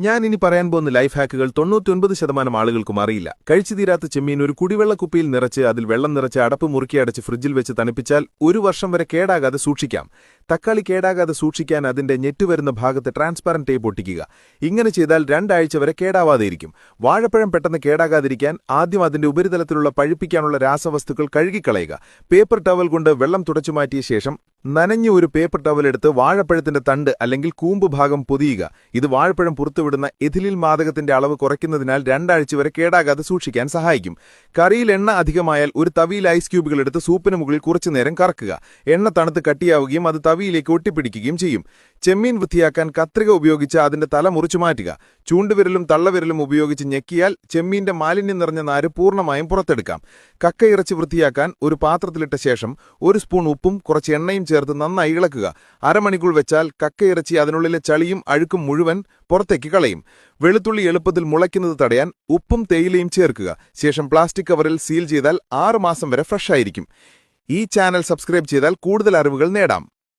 ഞാൻ ഇനി പറയാൻ പോകുന്ന ലൈഫ് ഹാക്കുകൾ തൊണ്ണൂറ്റൊൻപത് ശതമാനം ആളുകൾക്കും അറിയില്ല. കഴിച്ചു തീരാത്ത ചെമ്മീൻ ഒരു കുടിവെള്ള കുപ്പിയിൽ നിറച്ച് അതിൽ വെള്ളം നിറച്ച് അടപ്പ് മുറുക്കി അടച്ച് ഫ്രിഡ്ജിൽ വെച്ച് തണുപ്പിച്ചാൽ ഒരു വർഷം വരെ കേടാകാതെ സൂക്ഷിക്കാം. തക്കാളി കേടാകാതെ സൂക്ഷിക്കാൻ അതിന്റെ ഞെറ്റുവരുന്ന ഭാഗത്ത് ട്രാൻസ്പാരന്റ് ടേപ്പ് ഒട്ടിക്കുക. ഇങ്ങനെ ചെയ്താൽ രണ്ടാഴ്ച വരെ കേടാവാതെയിരിക്കും. വാഴപ്പഴം പെട്ടെന്ന് കേടാകാതിരിക്കാൻ ആദ്യം അതിന്റെ ഉപരിതലത്തിലുള്ള പഴുപ്പിക്കാനുള്ള രാസവസ്തുക്കൾ കഴുകിക്കളയുക. പേപ്പർ ടവൽ കൊണ്ട് വെള്ളം തുടച്ചു മാറ്റിയ ശേഷം നനഞ്ഞ ഒരു പേപ്പർ ടവൽ എടുത്ത് വാഴപ്പഴത്തിന്റെ തണ്ട് അല്ലെങ്കിൽ കൂമ്പ് ഭാഗം പൊതിയുക. ഇത് വാഴപ്പഴം പുറത്തുവിടുന്ന എഥിലിൽ മാതകത്തിന്റെ അളവ് കുറയ്ക്കുന്നതിനാൽ രണ്ടാഴ്ച വരെ കേടാകാതെ സൂക്ഷിക്കാൻ സഹായിക്കും. കറിയിൽ എണ്ണ അധികമായാൽ ഒരു തവിയിൽ ഐസ് ക്യൂബുകൾ എടുത്ത് സൂപ്പിന് മുകളിൽ കുറച്ചു നേരം കറക്കുക. എണ്ണ തണുത്ത് കട്ടിയാവുകയും അത് തവിയിലേക്ക് ഒട്ടിപ്പിടിക്കുകയും ചെയ്യും. ചെമ്മീൻ വൃത്തിയാക്കാൻ കത്രിക ഉപയോഗിച്ച് അതിന്റെ തല മുറിച്ചു മാറ്റുക. ചൂണ്ടുവിരലും തള്ളവിരലും ഉപയോഗിച്ച് ഞെക്കിയാൽ ചെമ്മീന്റെ മാലിന്യം നിറഞ്ഞ നാര് പൂർണമായും പുറത്തെടുക്കാം. കക്കയിറച്ചി വൃത്തിയാക്കാൻ ഒരു പാത്രത്തിലിട്ട ശേഷം ഒരു സ്പൂൺ ഉപ്പും കുറച്ച് എണ്ണയും ചേർത്ത് നന്നായി ഇളക്കുക. അരമണിക്കൂർ വെച്ചാൽ കക്കയിറച്ചി അതിനുള്ളിലെ ചളിയും അഴുക്കും മുഴുവൻ പുറത്തേക്ക് കളയും. വെളുത്തുള്ളി എളുപ്പത്തിൽ മുളയ്ക്കുന്നത് തടയാൻ ഉപ്പും തേയിലയും ചേർക്കുക. ശേഷം പ്ലാസ്റ്റിക് കവറിൽ സീൽ ചെയ്താൽ ആറുമാസം വരെ ഫ്രഷായിരിക്കും ഈ ചാനൽ സബ്സ്ക്രൈബ് ചെയ്താൽ കൂടുതൽ അറിവുകൾ നേടാം.